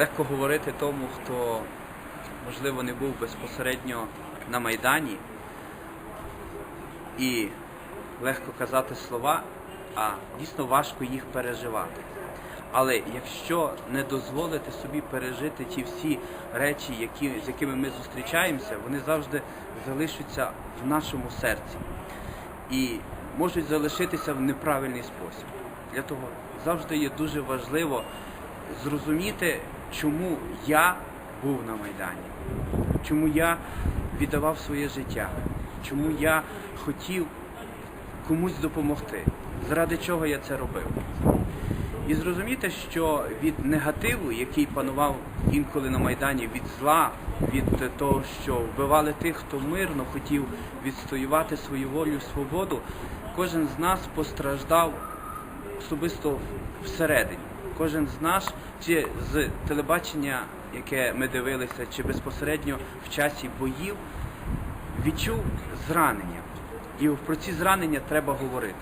Легко говорити тому, хто, можливо, не був безпосередньо на Майдані, і легко казати слова, а дійсно важко їх переживати. Але якщо не дозволити собі пережити ті всі речі, які, з якими ми зустрічаємося, вони завжди залишаться в нашому серці і можуть залишитися в неправильний спосіб. Для того завжди є дуже важливо зрозуміти, чому я був на Майдані, чому я віддавав своє життя, чому я хотів комусь допомогти, заради чого я це робив. І зрозуміти, що від негативу, який панував інколи на Майдані, від зла, від того, що вбивали тих, хто мирно хотів відстоювати свою волю свободу, кожен з нас постраждав особисто всередині. Кожен з нас, чи з телебачення, яке ми дивилися, чи безпосередньо в часі боїв, відчув зранення. І про ці зранення треба говорити.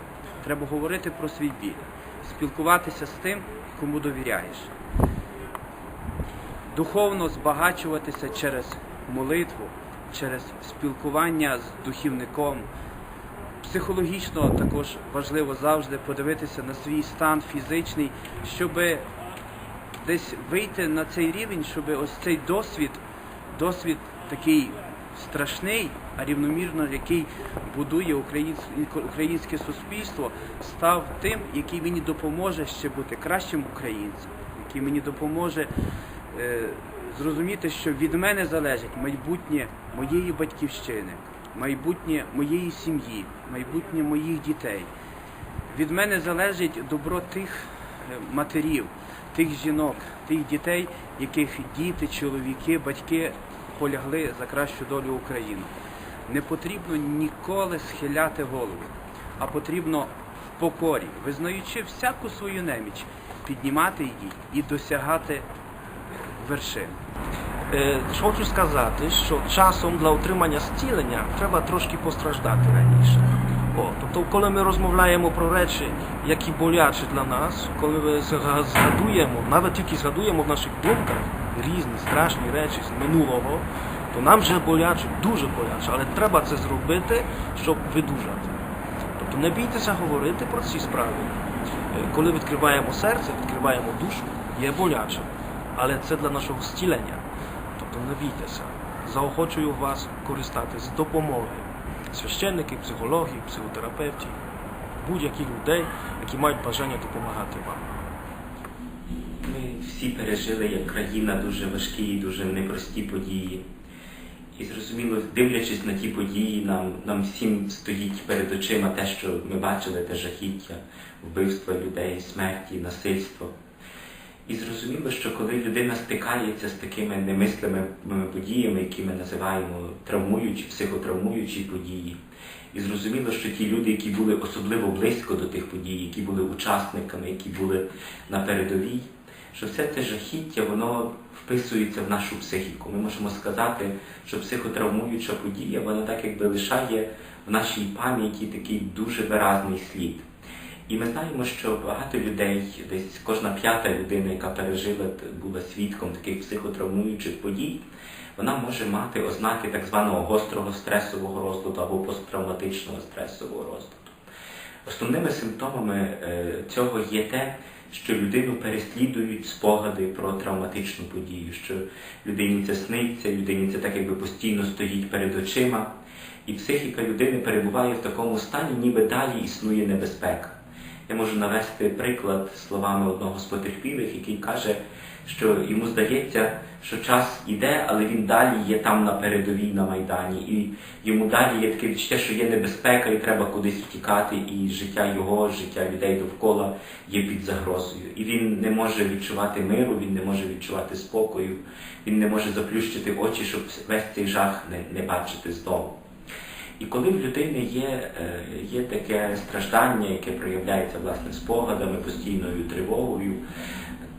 Треба говорити про свій біль, спілкуватися з тим, кому довіряєш. Духовно збагачуватися через молитву, через спілкування з духівником. Психологічно також важливо завжди подивитися на свій стан фізичний, щоб десь вийти на цей рівень, щоб ось цей досвід, досвід такий страшний, а рівномірно який будує українське суспільство, став тим, який мені допоможе ще бути кращим українцем, який мені допоможе е, зрозуміти, що від мене залежить майбутнє моєї батьківщини, майбутнє моєї сім'ї, майбутнє моїх дітей. Від мене залежить добро тих матерів, тих жінок, тих дітей, яких діти, чоловіки, батьки полягли за кращу долю України. Не потрібно ніколи схиляти голову, а потрібно в покорі, визнаючи всяку свою неміч, піднімати її і досягати вершин. Е, Хочу сказати, що часом для отримання зцілення треба трошки постраждати раніше. О, тобто, коли ми розмовляємо про речі, які болячі для нас, коли ми згадуємо, навіть тільки згадуємо в наших думках різні страшні речі з минулого, то нам вже боляче, дуже боляче, але треба це зробити, щоб видужати. Тобто не бійтеся говорити про ці справи. Е, Коли відкриваємо серце, відкриваємо душу, є боляче, але це для нашого зцілення. Тобто не бійтеся. Заохочую вас користатись допомогою священників, психологів, психотерапевтів, будь-яких людей, які мають бажання допомагати вам. Ми всі пережили як країна дуже важкі і дуже непрості події. І зрозуміло, дивлячись на ті події, нам, нам всім стоїть перед очима те, що ми бачили, те жахіття, вбивства людей, смерті, насильство. І зрозуміло, що коли людина стикається з такими немислими подіями, які ми називаємо травмуючі, психотравмуючі події, і зрозуміло, що ті люди, які були особливо близько до тих подій, які були учасниками, які були на передовій, що все це жахіття, воно вписується в нашу психіку. Ми можемо сказати, що психотравмуюча подія, вона так якби лишає в нашій пам'яті такий дуже виразний слід. І ми знаємо, що багато людей, десь кожна п'ята людина, яка пережила, була свідком таких психотравмуючих подій, вона може мати ознаки так званого гострого стресового розладу або посттравматичного стресового розладу. Основними симптомами е, цього є те, що людину переслідують спогади про травматичну подію, що людині це сниться, людині це так якби постійно стоїть перед очима, і психіка людини перебуває в такому стані, ніби далі існує небезпека. Я можу навести приклад словами одного з потерпілих, який каже, що йому здається, що час іде, але він далі є там на передовій на Майдані, і йому далі є таке відчуття, що є небезпека, і треба кудись втікати, і життя його, життя людей довкола є під загрозою. І він не може відчувати миру, він не може відчувати спокою, він не може заплющити очі, щоб весь цей жах не, не бачити знову. І коли в людини є, е, є таке страждання, яке проявляється власне спогадами, постійною тривогою,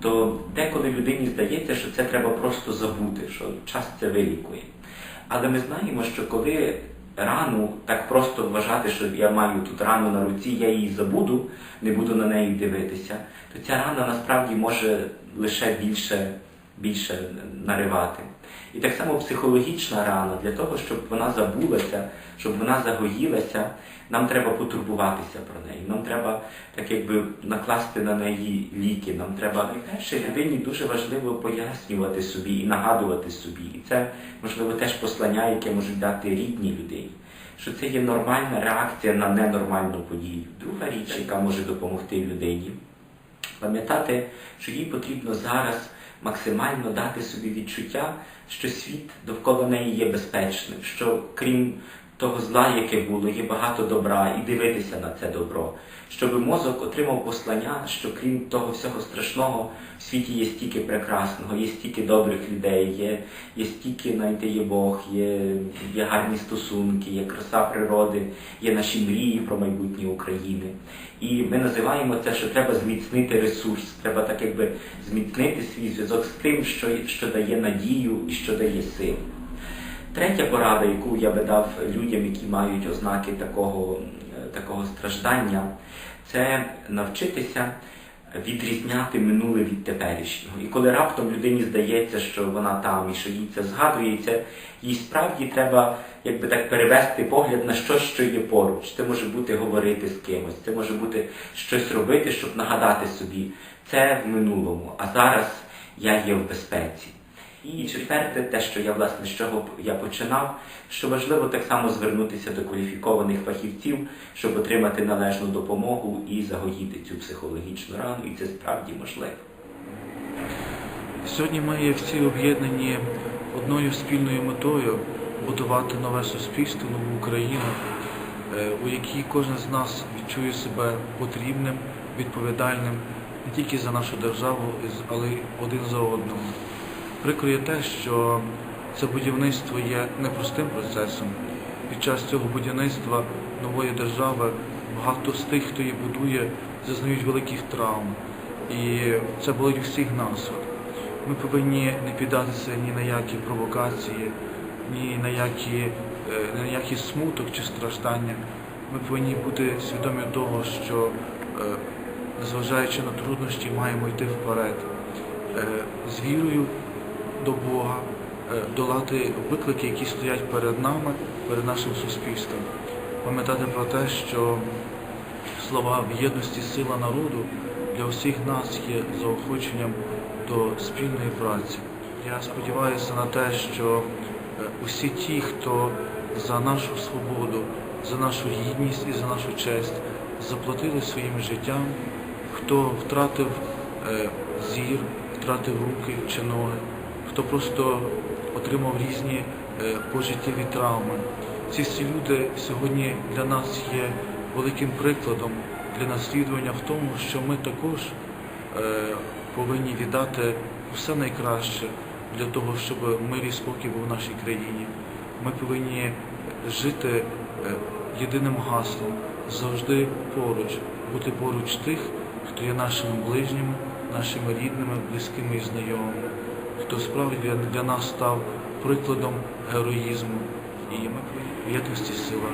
то деколи людині здається, що це треба просто забути, що час це вилікує. Але ми знаємо, що коли рану так просто вважати, що я маю тут рану на руці, я її забуду, не буду на неї дивитися, то ця рана насправді може лише більше більше наривати. І так само психологічна рана, для того, щоб вона забулася, щоб вона загоїлася, нам треба потурбуватися про неї. Нам треба так якби накласти на неї ліки. Нам треба найперше людині дуже важливо пояснювати собі і нагадувати собі. І це можливо теж послання, яке можуть дати рідні людині. Що це є нормальна реакція на ненормальну подію. Друга річ, яка може допомогти людині, пам'ятати, що їй потрібно зараз максимально дати собі відчуття, що світ довкола неї є безпечним, що крім того зла, яке було, є багато добра, і дивитися на це добро. Щоб мозок отримав послання, що крім того всього страшного, в світі є стільки прекрасного, є стільки добрих людей, є, є стільки навіть є Бог, є, є гарні стосунки, є краса природи, є наші мрії про майбутнє України. І ми називаємо це, що треба зміцнити ресурс, треба так якби зміцнити свій зв'язок з тим, що, що дає надію і що дає силу. Третя порада, яку я би дав людям, які мають ознаки такого, такого страждання, це навчитися відрізняти минуле від теперішнього. І коли раптом людині здається, що вона там і що їй це згадується, їй справді треба якби так перевести погляд на щось, що є поруч. Це може бути говорити з кимось, це може бути щось робити, щоб нагадати собі, це в минулому, а зараз я є в безпеці. І четверте, те, що я власне з чого я починав, що важливо так само звернутися до кваліфікованих фахівців, щоб отримати належну допомогу і загоїти цю психологічну рану, і це справді можливо. Сьогодні ми всі об'єднані одною спільною метою будувати нове суспільство, нову Україну, е, у якій кожен з нас відчує себе потрібним, відповідальним не тільки за нашу державу, але й один за одного. Прикро є те, що це будівництво є непростим процесом. Під час цього будівництва нової держави багато з тих, хто її будує, зазнають великих травм. І це болить усіх нас. Ми повинні не піддатися ні на які провокації, ні на які, е, на який смуток чи страждання. Ми повинні бути свідомі того, що, е, незважаючи на труднощі, маємо йти вперед е, з вірою до Бога, е, долати виклики, які стоять перед нами, перед нашим суспільством. Пам'ятати про те, що слова в єдності сила народу для усіх нас є заохоченням до спільної праці. Я сподіваюся на те, що е, усі ті, хто за нашу свободу, за нашу гідність і за нашу честь заплатили своїм життям, хто втратив е, зір, втратив руки чи ноги, хто просто отримав різні е, пожиттєві травми. Ці всі люди сьогодні для нас є великим прикладом для наслідування в тому, що ми також е, повинні віддати все найкраще для того, щоб мир і спокій був в нашій країні. Ми повинні жити е, єдиним гаслом, завжди поруч, бути поруч тих, хто є нашими ближніми, нашими рідними, близькими і знайомими, хто справді для, для нас став прикладом героїзму. І ми в якості сила.